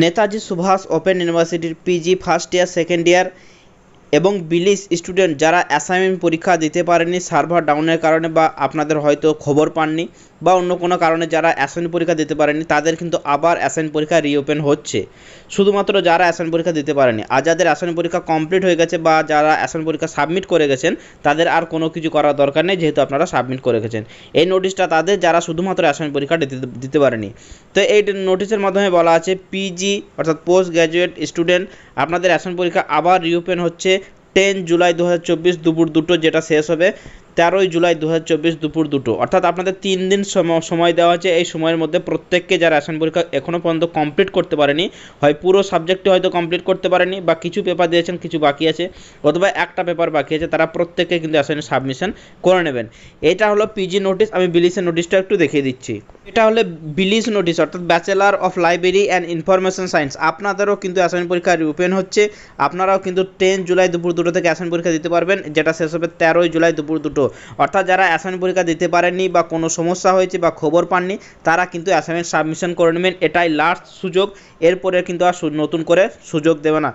Netaji Subhash open ইউনিভার্সিটির PG, first year, second year এবং BLIS student যারা অ্যাসাইনমেন্ট পরীক্ষা দিতে পারেনি, সার্ভার ডাউনের কারণে বা আপনাদের হয়তো খবর পাননি বা অন্য কোনো কারণে যারা অ্যাসাইনমেন্ট পরীক্ষা দিতে পারেনি, তাদের কিন্তু আবার অ্যাসাইনমেন্ট পরীক্ষা রিওপেন হচ্ছে। শুধুমাত্র যারা অ্যাসাইনমেন্ট পরীক্ষা দিতে পারেনি, আর যাদের অ্যাসাইনমেন্ট পরীক্ষা কমপ্লিট হয়ে গেছে বা যারা অ্যাসাইনমেন্ট পরীক্ষা সাবমিট করে গেছেন, তাদের আর কোনো কিছু করার দরকার নেই, যেহেতু আপনারা সাবমিট করে গেছেন। এই নোটিশটা তাদের যারা শুধুমাত্র অ্যাসাইনমেন্ট পরীক্ষা দিতে পারেনি। তো এই নোটিশের মাধ্যমে বলা আছে পিজি অর্থাৎ পোস্ট গ্র্যাজুয়েট স্টুডেন্ট আপনাদের অ্যাসাইনমেন্ট পরীক্ষা আবার রিওপেন হচ্ছে, টেন জুলাই দু হাজার চব্বিশ দুপুর দুটো যেটা শেষ হবে। তেরোই জুলাই দু হাজার চব্বিশ দুপুর দুটো। অর্থাৎ আপনাদের তিন দিন সম- সময় দেওয়া হয়েছে। এই সময়ের মধ্যে প্রত্যেককে যারা রেশন পরীক্ষা এখনও পর্যন্ত কমপ্লিট করতে পারেনি, হয় পুরো সাবজেক্টে হয়তো কমপ্লিট করতে পারেনি বা কিছু পেপার দিয়েছেন, কিছু বাকি আছে, অথবা একটা পেপার বাকি আছে, তারা প্রত্যেককে কিন্তু অ্যাসাইনের সাবমিশন করে নেবেন। এটা হলো পিজি নোটিশ আমি বিলিসের নোটিশটা একটু দেখিয়ে দিচ্ছি। এটা হলে বিলিস নোটিশ অর্থাৎ bachelor of library and information science আপনাদেরও কিন্তু অ্যাসাইন পরীক্ষা ওপেন হচ্ছে। আপনারাও কিন্তু টেন জুলাই দুপুর দুটো থেকে অ্যাসাইন পরীক্ষা দিতে পারবেন, যেটা শেষ হবে তেরোই জুলাই দুপুর দুটো। অর্থাৎ যারা অ্যাসাইন পরীক্ষা দিতে পারেননি বা কোনো সমস্যা হয়েছে বা খবর পাননি, তারা কিন্তু অ্যাসাইনমেন্ট সাবমিশন করে নেবেন। এটাই লাস্ট সুযোগ। এরপরে কিন্তু আর নতুন করে সুযোগ দেবে না।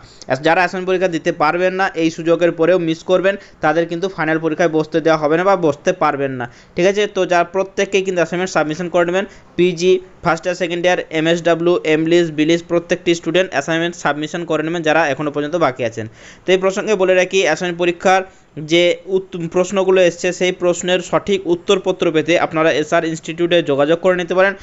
যারা অ্যাসাইনমেন্ট পরীক্ষা দিতে পারবেন না, এই সুযোগের পরেও মিস করবেন, তাদের কিন্তু ফাইনাল পরীক্ষায় বসতে দেওয়া হবে না বা বসতে পারবেন না। ঠিক আছে? তো যারা প্রত্যেককেই কিন্তু অ্যাসাইনমেন্ট সাবমিশন করে নেবেন। PG first year second year MSW MLIS BLIS প্রত্যেকটি স্টুডেন্ট অ্যাসাইনমেন্ট সাবমিশন করে নেবেন যারা এখনও পর্যন্ত বাকি আছেন। তো এই প্রসঙ্গে বলে রাখি অ্যাসাইনমেন্ট পরীক্ষার যে প্রশ্নগুলো এসছে, সেই প্রশ্নের সঠিক উত্তরপত্র পেতে আপনারা এসআর ইনস্টিটিউটে যোগাযোগ করে নিতে পারেন।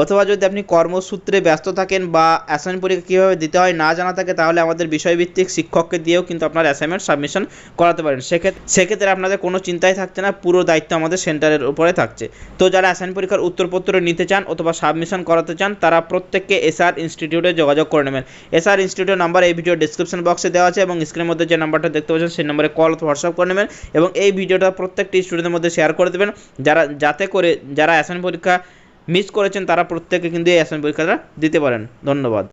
অথবা যদি আপনি কর্মসূত্রে ব্যস্ত থাকেন বা অ্যাসাইনমেন্ট পরীক্ষা কীভাবে দিতে হয় না জানা থাকে, তাহলে আমাদের বিষয়ভিত্তিক শিক্ষককে দিয়েও কিন্তু আপনার অ্যাসাইনমেন্ট সাবমিশন করাতে পারেন। সেক্ষেত্রে সেক্ষেত্রে আপনাদের কোনো চিন্তাই থাকছে না, পুরো দায়িত্ব আমাদের সেন্টারের উপরে থাকছে। তো যারা অ্যাসাইনমেন্ট পরীক্ষার উত্তরপত্র নিতে চান অথবা সাবমিশন করাতে চান, তারা প্রত্যেককে এসআর ইনস্টিটিউটে যোগাযোগ করে নেবেন। এসআর ইনস্টিটিউটের নাম্বার এই ভিডিও ডিসক্রিপশন বক্সে দেওয়া আছে এবং স্ক্রিনের মধ্যে যে নাম্বারটা দেখতে পাচ্ছেন, সেই নম্বরে কল অথবা হোয়াটসঅ্যাপ করে নেবেন এবং এই ভিডিওটা প্রত্যেকটি স্টুডেন্টের মধ্যে শেয়ার করে দেবেন। যারা, যাতে করে, যারা অ্যাসাইন পরীক্ষা মিস করেছেন তারা প্রত্যেকে কিন্তু এই অ্যাসাইনমেন্ট পরীক্ষাটা দিতে পারেন। ধন্যবাদ।